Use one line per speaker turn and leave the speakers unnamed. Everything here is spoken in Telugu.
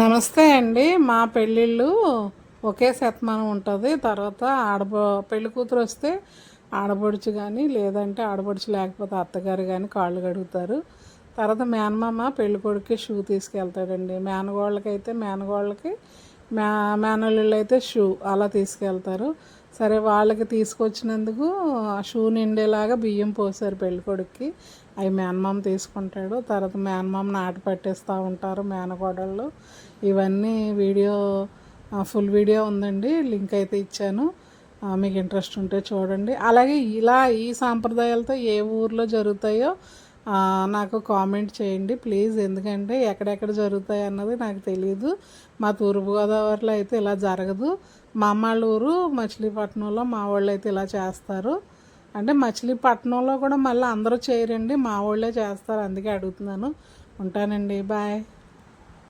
నమస్తే అండి. మా పెళ్ళిళ్ళు ఒకే శతమానం ఉంటుంది. తర్వాత ఆడబో పెళ్ళి కూతురు వస్తే ఆడపడుచు కానీ లేదంటే ఆడపడుచు లేకపోతే అత్తగారు కానీ కాళ్ళు కడుగుతారు. తర్వాత మేనమామ పెళ్ళి షూ తీసుకెళ్తాడండి. మేనగోళ్ళకి అయితే మేనగోళ్ళకి మ్యా మేనల్లుళ్ళు అయితే షూ అలా తీసుకెళ్తారు. సరే వాళ్ళకి తీసుకొచ్చినందుకు ఆ షూ నిండేలాగా బియ్యం పోసారు పెళ్ళి కొడుక్కి అవి మేనమామ తీసుకుంటాడు. తర్వాత మేనమామ నాటు పట్టేస్తూ ఉంటారు మేనకోడళ్ళు ఇవన్నీ వీడియో ఫుల్ వీడియో ఉందండి. లింక్ అయితే ఇచ్చాను. మీకు ఇంట్రెస్ట్ ఉంటే చూడండి. అలాగే ఇలా ఈ సాంప్రదాయాలతో ఏ ఊర్లో జరుగుతాయో నాకు కామెంట్ చేయండి ప్లీజ్. ఎందుకంటే ఎక్కడెక్కడ జరుగుతాయి అన్నది నాకు తెలియదు మా తూర్పుగోదావరిలో అయితే ఇలా జరగదు. మా అమ్మాళ్ళ ఊరు మచిలీపట్నంలో మా వాళ్ళు అయితే ఇలా చేస్తారు. అంటే మచిలీపట్నంలో కూడా మళ్ళీ అందరూ చేయరండి మా వాళ్ళే చేస్తారు. అందుకే అడుగుతున్నాను. ఉంటానండి. బాయ్.